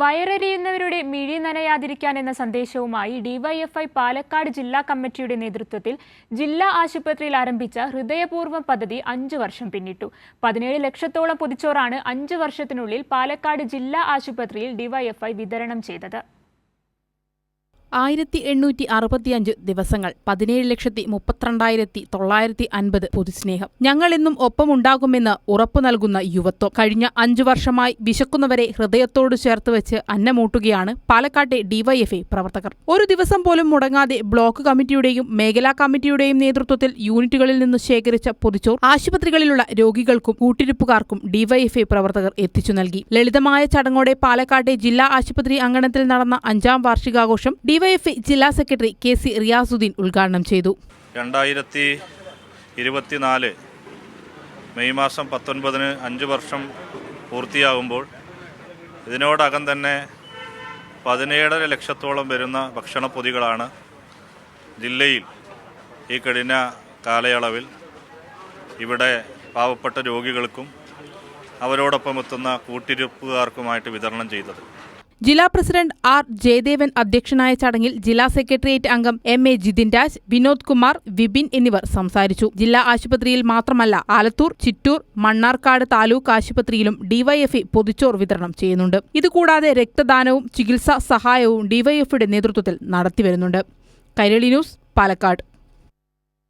വയറെരിയുന്നവരുടെ മിഴി നനയാതിരിക്കാൻ എന്ന സന്ദേശവുമായി ഡിവൈഎഫ്ഐ പാലക്കാട് ജില്ലാ കമ്മിറ്റിയുടെ നേതൃത്വത്തിൽ ജില്ലാ ആശുപത്രിയിൽ ആരംഭിച്ച ഹൃദയപൂർവം പദ്ധതി അഞ്ചു വർഷം പിന്നിട്ടു. പതിനേഴ് ലക്ഷത്തോളം പൊതിച്ചോറാണ് അഞ്ചു വർഷത്തിനുള്ളിൽ പാലക്കാട് ജില്ലാ ആശുപത്രിയിൽ ഡിവൈഎഫ്ഐ വിതരണം ചെയ്തത്. ആയിരത്തി എണ്ണൂറ്റി അറുപത്തിയഞ്ച് ദിവസങ്ങൾ പതിനേഴ് ലക്ഷത്തി മുപ്പത്തിരണ്ടായിരത്തി തൊള്ളായിരത്തി അൻപത് പൊതുസ്നേഹം. ഞങ്ങളെന്നും ഒപ്പമുണ്ടാകുമെന്ന് ഉറപ്പു നൽകുന്ന യുവത്വം. കഴിഞ്ഞ അഞ്ചു വർഷമായി വിശക്കുന്നവരെ ഹൃദയത്തോട് ചേർത്ത് വെച്ച് അന്നമൂട്ടുകയാണ് പാലക്കാട്ടെ ഡിവൈഎഫ്ഐ പ്രവർത്തകർ. ഒരു ദിവസം പോലും മുടങ്ങാതെ ബ്ലോക്ക് കമ്മിറ്റിയുടെയും മേഖലാ കമ്മിറ്റിയുടെയും നേതൃത്വത്തിൽ യൂണിറ്റുകളിൽ നിന്ന് ശേഖരിച്ച പൊതിച്ചോർ ആശുപത്രികളിലുള്ള രോഗികൾക്കും കൂട്ടിരിപ്പുകാർക്കും ഡിവൈഎഫ്ഐ പ്രവർത്തകർ എത്തിച്ചു നൽകി. ലളിതമായ ചടങ്ങോടെ പാലക്കാട്ടെ ജില്ലാ ആശുപത്രി അങ്കണത്തിൽ നടന്ന അഞ്ചാം വാർഷികാഘോഷം ഡിവൈഎഫ്ഐ ജില്ലാ സെക്രട്ടറി കെ സി റിയാസുദ്ദീൻ ഉദ്ഘാടനം ചെയ്തു. രണ്ടായിരത്തി ഇരുപത്തിനാല് മെയ് മാസം പത്തൊൻപതിന് അഞ്ച് വർഷം പൂർത്തിയാകുമ്പോൾ ഇതിനോടകം തന്നെ പതിനേഴര ലക്ഷത്തോളം വരുന്ന ഭക്ഷണപ്പൊതികളാണ് ജില്ലയിൽ ഈ കഴിഞ്ഞ കാലയളവിൽ ഇവിടെ പാവപ്പെട്ട രോഗികൾക്കും അവരോടൊപ്പം എത്തുന്ന കൂട്ടിരിപ്പുകാർക്കുമായിട്ട് വിതരണം ചെയ്തത്. ജില്ലാ പ്രസിഡന്റ് ആർ ജയദേവൻ അധ്യക്ഷനായ ചടങ്ങിൽ ജില്ലാ സെക്രട്ടേറിയറ്റ് അംഗം എം എ ജിതിൻ രാജ് വിനോദ് കുമാർ വിപിൻ എന്നിവർ സംസാരിച്ചു. ജില്ലാ ആശുപത്രിയിൽ മാത്രമല്ല ആലത്തൂർ ചിറ്റൂർ മണ്ണാർക്കാട് താലൂക്ക് ആശുപത്രിയിലും ഡിവൈഎഫ്ഇ പൊതിച്ചോർ വിതരണം ചെയ്യുന്നുണ്ട്. ഇതുകൂടാതെ രക്തദാനവും ചികിത്സാ സഹായവും ഡിവൈഎഫ്ഇയുടെ നേതൃത്വത്തിൽ നടത്തിവരുന്നുണ്ട്. കൈരളി ന്യൂസ് പാലക്കാട്.